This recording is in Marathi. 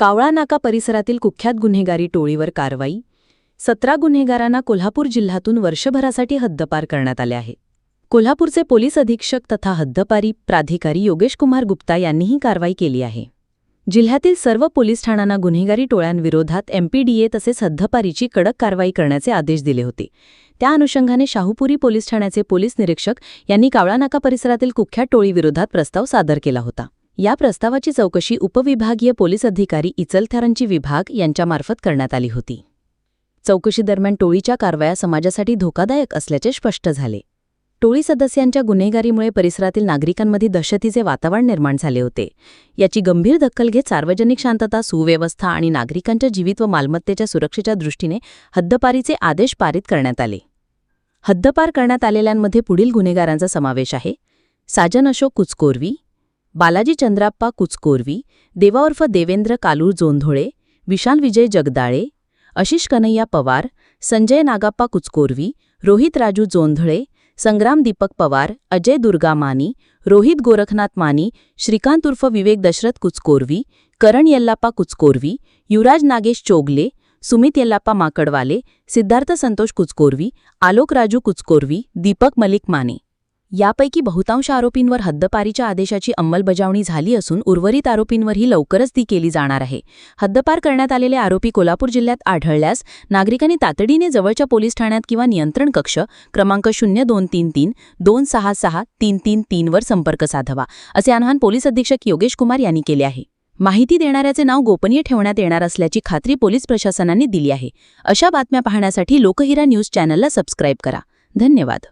कावळा नाका परिसरातील कुख्यात गुन्हेगारी टोळीवर कारवाई. सतरा गुन्हेगारांना कोल्हापूर जिल्ह्यातून वर्षभरासाठी हद्दपार करण्यात आले आहे. कोल्हापूरचे पोलीस अधीक्षक तथा हद्दपारी प्राधिकारी योगेश कुमार गुप्ता यांनी ही कारवाई केली आहे. जिल्ह्यातील सर्व पोलीस ठाण्यांना गुन्हेगारी टोळ्यांविरोधात एमपीडीए तसेच हद्दपारीची कडक कारवाई करण्याचे आदेश दिले होते. त्या अनुषंगाने शाहूपुरी पोलीस ठाण्याचे पोलीस निरीक्षक यांनी कावळानाका परिसरातील कुख्यात टोळीविरोधात प्रस्ताव सादर केला होता. या प्रस्तावाची चौकशी उपविभागीय पोलीस अधिकारी इचलथरांची विभाग यांच्यामार्फत करण्यात आली होती. चौकशीदरम्यान टोळीच्या कारवाया समाजासाठी धोकादायक असल्याचे स्पष्ट झाले. टोळी सदस्यांच्या गुन्हेगारीमुळे परिसरातील नागरिकांमध्ये दहशतीचे वातावरण निर्माण झाले होते. याची गंभीर दखल घेत सार्वजनिक शांतता सुव्यवस्था आणि नागरिकांच्या जीवित व मालमत्तेच्या सुरक्षेच्या दृष्टीने हद्दपारीचे आदेश पारित करण्यात आले. हद्दपार करण्यात आलेल्यांमध्ये पुढील गुन्हेगारांचा समावेश आहे. साजन अशोक कुचकोरवी बालाजी चंद्राप्पा कुचकोरवी देवाउर्फ देवेंद्र कालूर जोंधोळे विशाल विजय जगदाळे आशिष कन्हैया पवार संजय नागाप्पा कुचकोरवी रोहित राजू जोंधळे संग्राम दीपक पवार अजय दुर्गा मानी रोहित गोरखनाथ मानी श्रीकांत उर्फ विवेक दशरथ कुचकोरवी करण यल्लाप्पा कुचकोरवी युवराज नागेश चोगले सुमित यल्लाप्पा माकडवाले सिद्धार्थ संतोष कुचकोरवी आलोक राजू कुचकोरवी दीपक मलिक माने. यापैकी बहुतांश आरोपींवर हद्दपारीच्या आदेशाची अंमलबजावणी झाली असून उर्वरित आरोपींवरही लवकरच ती केली जाणार आहे. हद्दपार करण्यात आलेले आरोपी कोल्हापूर जिल्ह्यात आढळल्यास नागरिकांनी तातडीने जवळच्या पोलीस ठाण्यात किंवा नियंत्रण कक्ष क्रमांक शून्य दोन तीन तीन दोन सहा सहा तीन तीन तीनवर संपर्क साधवा असे आवाहन पोलीस अधीक्षक योगेश कुमार यांनी केले आहे. माहिती देणाऱ्याचे नाव गोपनीय ठेवण्यात येणार असल्याची खात्री पोलीस प्रशासनाने दिली आहे. अशा बातम्या पाहण्यासाठी लोकहिरा न्यूज चॅनलला सबस्क्राईब करा. धन्यवाद.